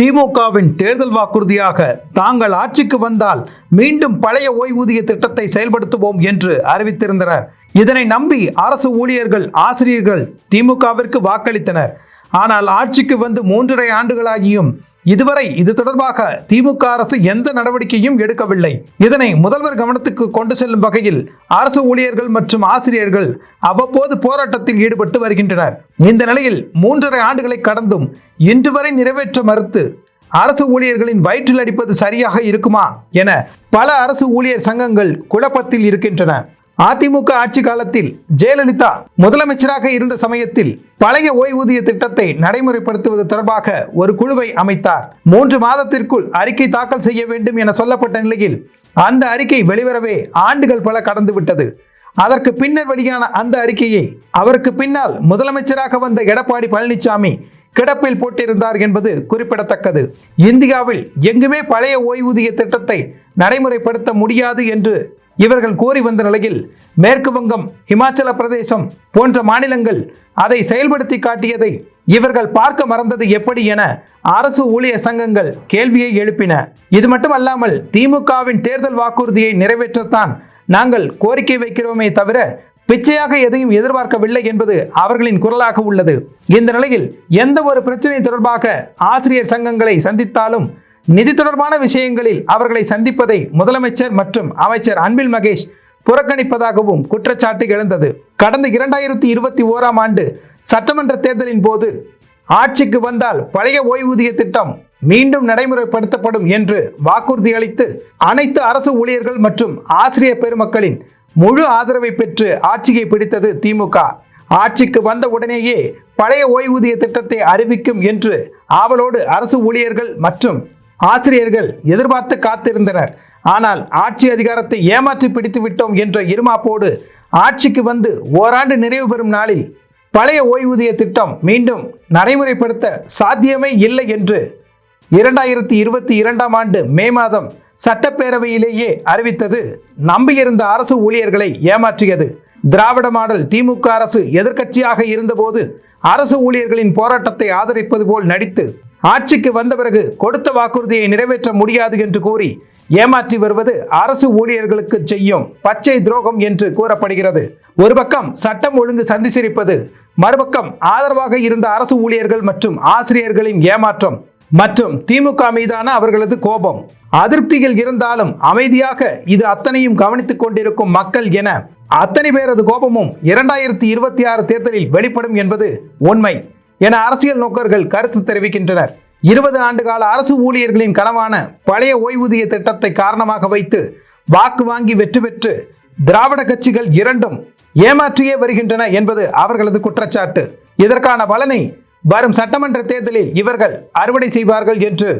திமுகவின் தேர்தல் வாக்குறுதியாக தாங்கள் ஆட்சிக்கு வந்தால் மீண்டும் பழைய ஓய்வூதிய திட்டத்தை செயல்படுத்துவோம் என்று அறிவித்திருந்தனர். இதனை நம்பி அரசு ஊழியர்கள் ஆசிரியர்கள் திமுகவிற்கு வாக்களித்தனர். ஆனால் ஆட்சிக்கு வந்து மூன்றரை ஆண்டுகளாகியும் இதுவரை இது தொடர்பாக திமுக அரசு எந்த நடவடிக்கையும் எடுக்கவில்லை. இதனை முதல்வர் கவனத்துக்கு கொண்டு செல்லும் வகையில் அரசு ஊழியர்கள் மற்றும் ஆசிரியர்கள் அவ்வப்போது போராட்டத்தில் ஈடுபட்டு வருகின்றனர். இந்த நிலையில் மூன்றரை ஆண்டுகளை கடந்தும் இன்று வரை நிறைவேற்ற மறுத்து அரசு ஊழியர்களின் வயிற்றில் அடிப்பது சரியாக இருக்குமா என பல அரசு ஊழியர் சங்கங்கள் குழப்பத்தில் இருக்கின்றன. அதிமுக ஆட்சி காலத்தில் ஜெயலலிதா முதலமைச்சராக இருந்த சமயத்தில் பழைய ஓய்வூதிய திட்டத்தை நடைமுறைப்படுத்துவது தொடர்பாக ஒரு குழுவை அமைத்தார். மூன்று மாதத்திற்குள் அறிக்கை தாக்கல் செய்ய வேண்டும் என சொல்லப்பட்ட நிலையில் அந்த அறிக்கை வெளிவரவே ஆண்டுகள் பல கடந்துவிட்டது அதற்கு பின்னர் வெளியான அந்த அறிக்கையை அவருக்கு பின்னால் முதலமைச்சராக வந்த எடப்பாடி பழனிசாமி கிடப்பில் போட்டிருந்தார் என்பது குறிப்பிடத்தக்கது. இந்தியாவில் எங்குமே பழைய ஓய்வூதிய திட்டத்தை நடைமுறைப்படுத்த முடியாது என்று இவர்கள் கோரி வந்த நிலையில் மேற்கு வங்கம் இமாச்சல பிரதேசம் போன்ற மாநிலங்கள் அதை செயல்படுத்தி காட்டியதை இவர்கள் பார்க்க மறந்தது எப்படி என அரசு ஊழியர் சங்கங்கள் கேள்வியை எழுப்பின. இது மட்டுமல்லாமல் திமுகவின் தேர்தல் வாக்குறுதியை நிறைவேற்றத்தான் நாங்கள் கோரிக்கை வைக்கிறோமே தவிர பிச்சையாக எதையும் எதிர்பார்க்கவில்லை என்பது அவர்களின் குரலாக உள்ளது. இந்த நிலையில் எந்த ஒரு பிரச்சனை தொடர்பாக ஆசிரியர் சங்கங்களை சந்தித்தாலும் நிதி தொடர்பான விஷயங்களில் அவர்களை சந்திப்பதை முதலமைச்சர் மற்றும் அமைச்சர் அன்பில் மகேஷ் புறக்கணிப்பதாகவும் குற்றச்சாட்டு எழுந்தது. கடந்த இரண்டாயிரத்தி இருபத்தி ஓராம் ஆண்டு சட்டமன்ற தேர்தலின் போது ஆட்சிக்கு வந்தால் பழைய ஓய்வூதிய திட்டம் மீண்டும் நடைமுறைப்படுத்தப்படும் என்று வாக்குறுதி அளித்து அனைத்து அரசு ஊழியர்கள் மற்றும் ஆசிரியர் பெருமக்களின் முழு ஆதரவை பெற்று ஆட்சியை பிடித்தது திமுக. ஆட்சிக்கு வந்த உடனேயே பழைய ஓய்வூதிய திட்டத்தை அறிவிக்கும் என்று ஆவலோடு அரசு ஊழியர்கள் மற்றும் ஆசிரியர்கள் எதிர்பார்த்து காத்திருந்தனர். ஆனால் ஆட்சி அதிகாரத்தை ஏமாற்றி பிடித்து விட்டோம் என்ற இருமாப்போடு ஆட்சிக்கு வந்து ஓராண்டு நிறைவு பெறும் நாளில் பழைய ஓய்வூதிய திட்டம் மீண்டும் நடைமுறைப்படுத்த சாத்தியமே இல்லை என்று இரண்டாயிரத்தி இருபத்தி இரண்டாம் ஆண்டு மே மாதம் சட்டப்பேரவையிலேயே அறிவித்தது நம்பியிருந்த அரசு ஊழியர்களை ஏமாற்றியது. திராவிட மாடல் திமுக அரசு எதிர்க்கட்சியாக இருந்தபோது அரசு ஊழியர்களின் போராட்டத்தை ஆதரிப்பது போல் நடித்து ஆட்சிக்கு வந்த பிறகு கொடுத்த வாக்குறுதியை நிறைவேற்ற முடியாது என்று கூறி ஏமாற்றி வருவது அரசு ஊழியர்களுக்கு செய்யும் பச்சை துரோகம் என்று கூறப்படுகிறது. ஒரு பக்கம் சட்டம் ஒழுங்கு சந்தி சிரிப்பது மறுபக்கம் ஆதரவாக இருந்த அரசு ஊழியர்கள் மற்றும் ஆசிரியர்களின் ஏமாற்றம் மற்றும் திமுக மீதான அவர்களது கோபம். அதிருப்திகள் இருந்தாலும் அமைதியாக இது அத்தனையும் கவனித்துக் கொண்டிருக்கும் மக்கள் என அத்தனை பேரது கோபமும் இரண்டாயிரத்தி இருபத்தி ஆறு தேர்தலில் வெளிப்படும் என்பது உண்மை. என அரசியல் நோக்கர்கள் கருத்து தெரிவிக்கின்றனர். இருபது ஆண்டுகால அரசு ஊழியர்களின் கனவான பழைய ஓய்வூதிய திட்டத்தை காரணமாக வைத்து வாக்கு வாங்கி வெற்றி பெற்று திராவிட கட்சிகள் இரண்டும் ஏமாற்றியே வருகின்றன என்பது அவர்களது குற்றச்சாட்டு. இதற்கான பலனை வரும் சட்டமன்ற தேர்தலில் இவர்கள் அறுவடை செய்வார்கள் என்று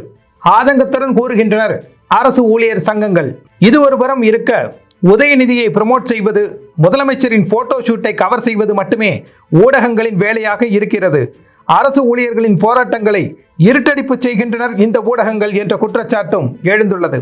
ஆதங்கத்துடன் கூறுகின்றனர் அரசு ஊழியர் சங்கங்கள். இது ஒருபுறம் இருக்க உதயநிதியை ப்ரமோட் செய்வது முதலமைச்சரின் போட்டோ ஷூட்டை கவர் செய்வது மட்டுமே ஊடகங்களின் வேலையாக இருக்கிறது. அரசு ஊழியர்களின் போராட்டங்களை இருட்டடிப்பு செய்கின்றனர் இந்த ஊடகங்கள் என்ற குற்றச்சாட்டும் எழுந்துள்ளது.